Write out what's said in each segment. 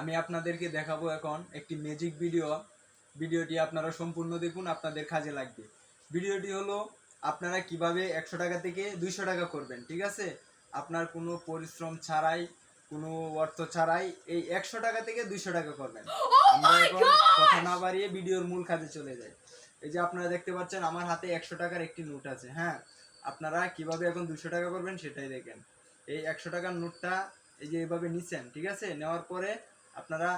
আমি আপনাদেরকে দেখাবো এখন একটি ম্যাজিক ভিডিও ভিডিওটি আপনারা সম্পূর্ণ দেখুন আপনাদের কাজে লাগবে। ভিডিওটি হলো আপনারা কীভাবে একশো টাকা থেকে দুইশো টাকা করবেন ঠিক আছে? আপনার কোনো পরিশ্রম ছাড়াই কোনো অর্থ ছাড়াই এই একশো টাকা থেকে দুইশো টাকা করবেন। আমরা এখন কথা না বাড়িয়ে ভিডিওর মূল কাজে চলে যাই। এই যে আপনারা দেখতে পাচ্ছেন আমার হাতে একশো টাকার একটি নোট আছে হ্যাঁ? আপনারা কীভাবে এখন দুশো টাকা করবেন সেটাই দেখেন। এই একশো টাকার নোটটা এই যে এভাবে নিচ্ছেন ঠিক আছে? নেওয়ার পরে আপনারা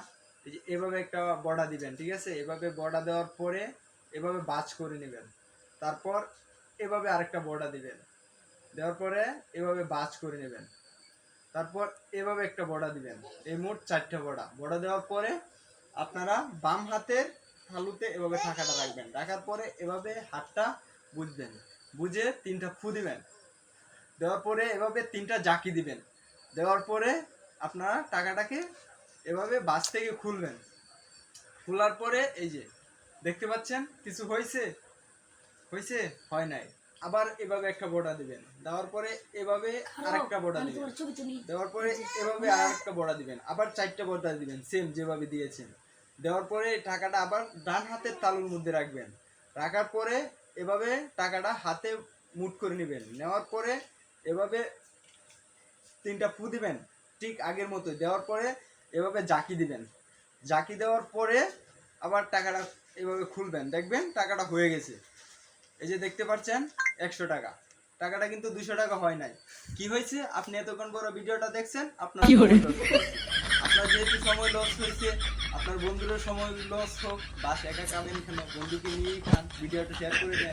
এভাবে একটা বড়া দিবেন, ঠিক আছে? এভাবে বড়া দেওয়ার পরে এভাবে বাজ করে নেবেন। তারপর এভাবে আরেকটা বড়া দিবেন। দেওয়ার পরে এভাবে বাজ করে নেবেন। তারপর এভাবে একটা বড়া দিবেন। এই মোট চারটে বড়া বড়া দেওয়ার পরে আপনারা বাম হাতের থালুতে এভাবে টাকাটা রাখবেন। রাখার পরে এভাবে হাতটা বুঝবেন বুঝে তিনটা ফু দিবেন। দেওয়ার পরে এভাবে তিনটা জাকি দিবেন। দেওয়ার পরে আপনারা টাকাটাকে এভাবে বাস থেকে খুলবেন। খোলার পরে এই যে দেখতে পাচ্ছেন? কিছু হয়েছে? হয়েছে? হয় নাই। আবার এভাবে একটা বড়া দিবেন। দেওয়ার পরে এভাবে আরেকটা বড়া দিবেন। দেওয়ার পরে এভাবে আর একটা বড়া দিবেন। আবার চারটা বড়া দিবেন সেম যেভাবে দিয়েছেন। দেওয়ার পরে টাকাটা আবার ডান হাতের তালুর মধ্যে রাখবেন। রাখার পরে এভাবে টাকাটা হাতে মুট করে নেবেন। নেওয়ার পরে এভাবে তিনটা ফু দিবেন ঠিক আগের মতো দেওয়ার পরে এভাবে জাকি দিবেন। জাকি দেওয়ার পরে আবার টাকাটা এভাবে খুলবেন। দেখবেন টাকাটা হয়ে গেছে। এই যে দেখতে পাচ্ছেন একশো টাকা। টাকাটা কিন্তু দুশো টাকা হয় নাই। কি হয়েছে? আপনি এতক্ষণ বড় ভিডিওটা দেখছেন আপনার। আপনার যেহেতু সময় লস হয়েছে আপনার বন্ধুদের সময় লস হোক বাস একা খাবেন কেন? বন্ধুকে নিয়েই খান ভিডিওটা শেয়ার করে দেন।